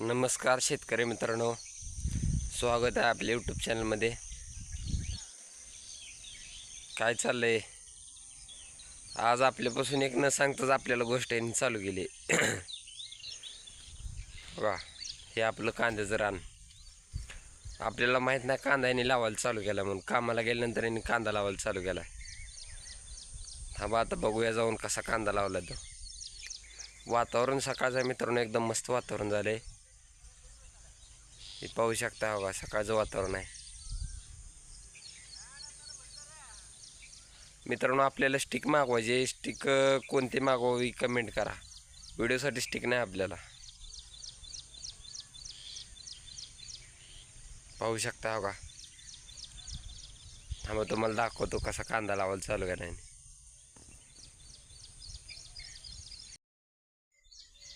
नमस्कार शेतकरी मित्रांनो. स्वागत आहे आपल्या यूट्यूब चॅनलमध्ये काय चाललंय? आज आपल्यापासून एक न सांगताच आपल्याला गोष्ट यांनी चालू केली. वा हे आपलं कांद्याचं रान. आपल्याला माहीत नाही कांदा यांनी लावायला चालू केला म्हणून. कामाला गेल्यानंतर यांनी कांदा लावायला चालू केला. थांबा आता बघूया जाऊन कसा कांदा लावला तो. वातावरण सकाळचं मित्रांनो एकदम मस्त वातावरण झालं आहे हे पाहू शकता हो बघा सकाळचं वातावरण आहे. मित्रांनो आपल्याला स्टिक मागवायचे स्टिक कोणते मागवावी कमेंट करा. व्हिडिओसाठी स्टिक नाही आपल्याला. पाहू शकता हो बघा थांबा तुम्हाला दाखवतो कसा कांदा लावायला चालू का नाही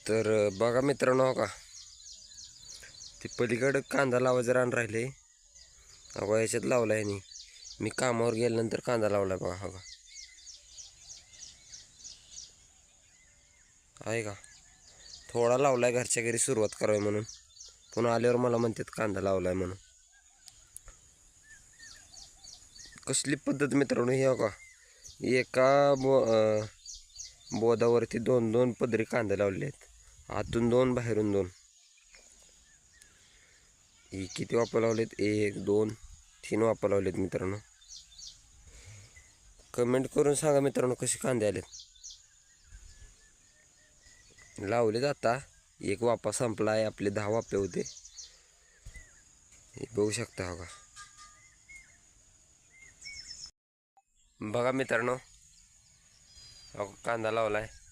तर बघा मित्रांनो हो का. ते पलीकडं कांदा लावायचं रान राहिले. अगं याच्यात लावला आहे मी कामावर गेल्यानंतर कांदा लावला बघा हा का आहे का? थोडा लावलाय घरच्या घरी सुरुवात करावी म्हणून. पुन्हा आल्यावर मला म्हणतात कांदा लावलाय म्हणून. कसली पद्धत मित्रांनो हे हो का? एका बो बोदावरती बोधावरती दोन दोन पदरी कांदे लावले आहेत. आतून दोन बाहेरून दोन. ही किती वापर लावलेत एक दोन तीन वापर लावलेत मित्रांनो. कमेंट करून सांगा मित्रांनो कसे कांदे आलेत. लावलेत आता. एक वापा संपला आहे आपले दहा वापे होते. हे बघू शकता हो का? बघा मित्रांनो. कांदा कांदा आहे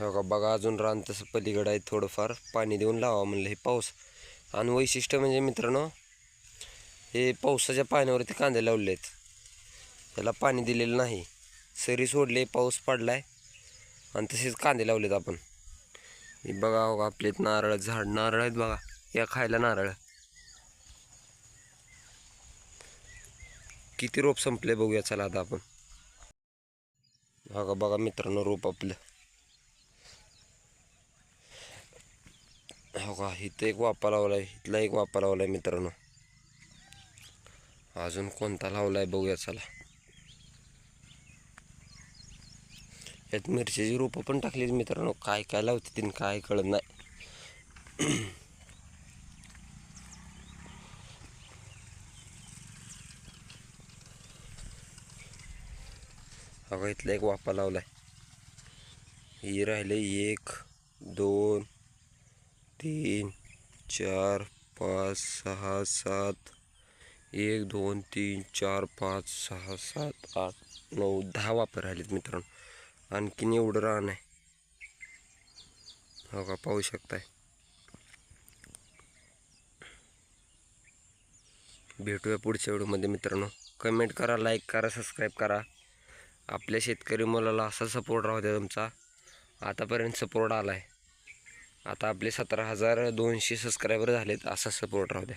हो का बघा अजून रान तसं पलीकडं आहे थोडंफार. पाणी देऊन लावा म्हणलं हे पाऊस. आणि वैशिष्ट्य म्हणजे मित्रांनो हे पावसाच्या पाण्यावरती कांदे लावले आहेत त्याला पाणी दिलेलं नाही. सरी सोडले पाऊस पडला आहे आणि तसेच कांदे लावलेत आपण. हे बघा हो आपले नारळ झाड नारळ आहेत बघा. या खायला नारळ. किती रोप संपले बघूया चला आता आपण. बघा बघा मित्रांनो रोप आपलं. हो का इथं एक वापा लावलाय इथला एक वापा लावलाय मित्रांनो अजून कोणता लावलाय बघूया चला यात मिरचीची रोपं पण टाकलीत मित्रांनो काय काय लावते तीन काय कळत नाही अगं इथला एक वापा लावलाय ही राहिले एक दोन तीन चार पाच सहा सात एक दोन तीन चार पाच सहा सात आठ नऊ दहा वापर राहिलेत मित्रांनो. आणखीन एवढं रान आहे. हो का? पाहू शकताय. भेटूया पुढच्या व्हिडिओमध्ये मित्रांनो. कमेंट करा लाईक करा सबस्क्राईब करा. आपल्या शेतकरी मुलाला असा सपोर्ट राहू द्या तुमचा. आतापर्यंत सपोर्ट आला आहे आता आपले सतरा हजार दोनशे सबस्क्रायबर झालेत असा सपोर्ट राहू द्या.